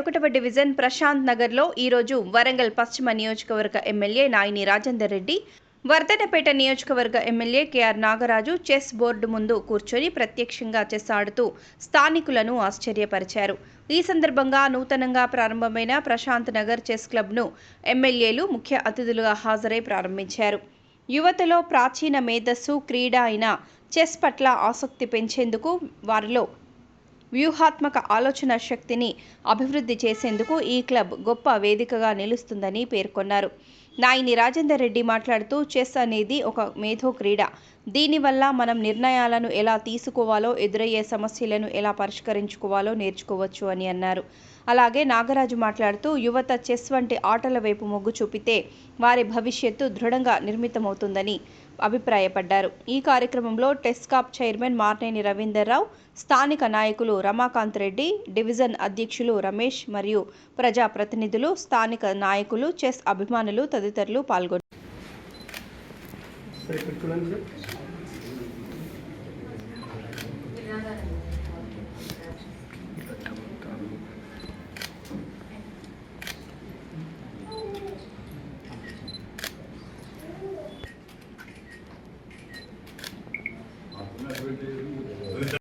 ఒకటవ డివిజన్ ప్రశాంత్ నగర్లో ఈరోజు వరంగల్ పశ్చిమ నియోజకవర్గ ఎమ్మెల్యే నాయిని రాజేందర్ రెడ్డి వర్ధనపేట నియోజకవర్గ MLA KR Nagaraju chess board ముందు కూర్చొని ప్రత్యక్షంగా చెస్ ఆడుతూ స్థానికులను ఆశ్చర్యపరిచారు. ఈ సందర్భంగా నూతనంగా ప్రారంభమైన ప్రశాంత్ నగర్ చెస్ క్లబ్ను ఎమ్మెల్యేలు ముఖ్య అతిథులుగా హాజరై ప్రారంభించారు. యువతలో ప్రాచీన మేధస్సు క్రీడ అయిన చెస్ పట్ల ఆసక్తి పెంచేందుకు వారిలో వ్యూహాత్మక ఆలోచన శక్తిని అభివృద్ధి చేసేందుకు ఈ క్లబ్ గొప్ప వేదికగా నిలుస్తుందని పేర్కొన్నారు. నాయిని రాజేందర్ రెడ్డి మాట్లాడుతూ చెస్ అనేది ఒక మేధో క్రీడ. దీనివల్ల మనం నిర్ణయాలను ఎలా తీసుకోవాలో ఎదురయ్యే సమస్యలను ఎలా పరిష్కరించుకోవాలో నేర్చుకోవచ్చు అని అన్నారు. అలాగే నాగరాజు మాట్లాడుతూ యువత చెస్ వంటి ఆటల వైపు మొగ్గు చూపితే వారి భవిష్యత్తు దృఢంగా నిర్మితమవుతుందని అభిప్రాయపడ్డారు. ఈ కార్యక్రమంలో టెస్కాప్ చైర్మన్ మార్నేని రవీందర్రావు స్థానిక నాయకులు రమాకాంత్ రెడ్డి డివిజన్ అధ్యక్షులు రమేష్ మరియు ప్రజాప్రతినిధులు స్థానిక నాయకులు చెస్ అభిమానులు తదితరులు తదితరులు పాల్గొన్నారు Thank you.